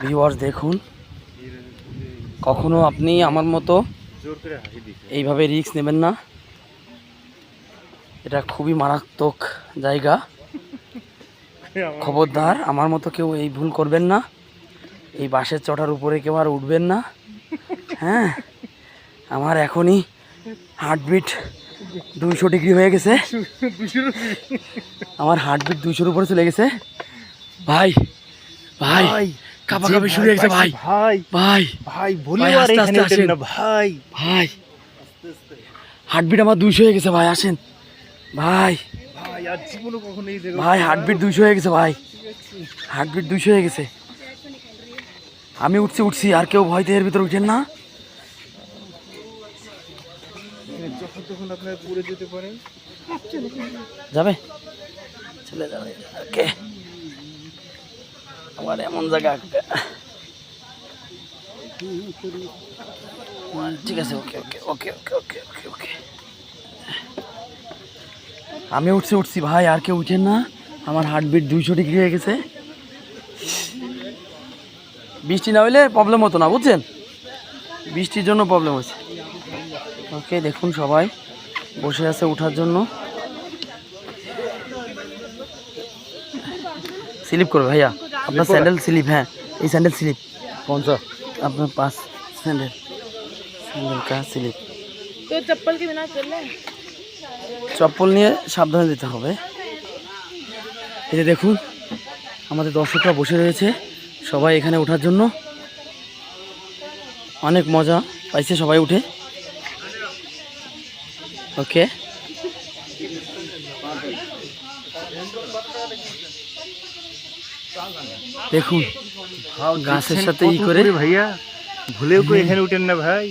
Viewers দেখুন। কখনো আপনি আমার মতো এইভাবে রিস্ক নেবেন না। এটা খুবই মারাত্মক জায়গা। খবরদার, আমার মতো কেউ এই ভুল করবেন না। এই বাঁশের চটার উপরে কেউ আর উঠবেন না। হ্যাঁ আমার এখনই হার্টবিট দুইশো ডিগ্রি হয়ে গেছে। আমার হার্টবিট দুইশোর উপরে চলে গেছে। ভাই ভাই কাপাকাপি শুরু হয়ে গেছে ভাই ভাই ভাই ভাই আস্তে আস্তে আসেন। ভাই। ভাই হার্টবিট আমার দুইশো হয়ে গেছে ভাই আসেন। ভাই ভাই হার্টবিট দুইশো হয়ে গেছে ভাই হার্টবিট দুইশো হয়ে গেছে। আমি উঠছি উঠছি আর কেউ ভয় এর ভিতরে উঠেন না। যখন তখন আপনার পড়ে যেতে পারেন? যাবে? চলে যাবে। ওকে। আমার এমন জায়গা। ঠিক আছে, ওকে ওকে ওকে ওকে ওকে ওকে ওকে। আমি উঠছি উঠছি। ভাই, আর কেউ উঠেন না। আমার হার্টবিট দুইশো ডিগ্রি হয়ে গেছে। বৃষ্টি না হলে প্রবলেম হতো না, বুঝছেন? বৃষ্টির জন্য প্রবলেম হচ্ছে ওকে দেখুন সবাই বসে আছে ওঠার জন্য। স্লিপ করবে ভাইয়া আপনার স্যান্ডেল স্লিপ হ্যাঁ এই স্যান্ডেল স্লিপ। কোন স্যার? আপনার পাঁচ স্যান্ডেল স্যান্ডেল কা স্লিপ। তো চপ্পল কি বিনা চললে চপ্পল নিয়ে সাবধানে দিতে হবে। এই যে দেখুন আমাদের দর্শকরা বসে রয়েছে সবাই এখানে ওঠার জন্য। অনেক মজা পাইছে সবাই উঠে। ওকে দেখুন গাছের সাথে ই করে ভাইয়া ভুলেও তো এখানে উঠেন না ভাই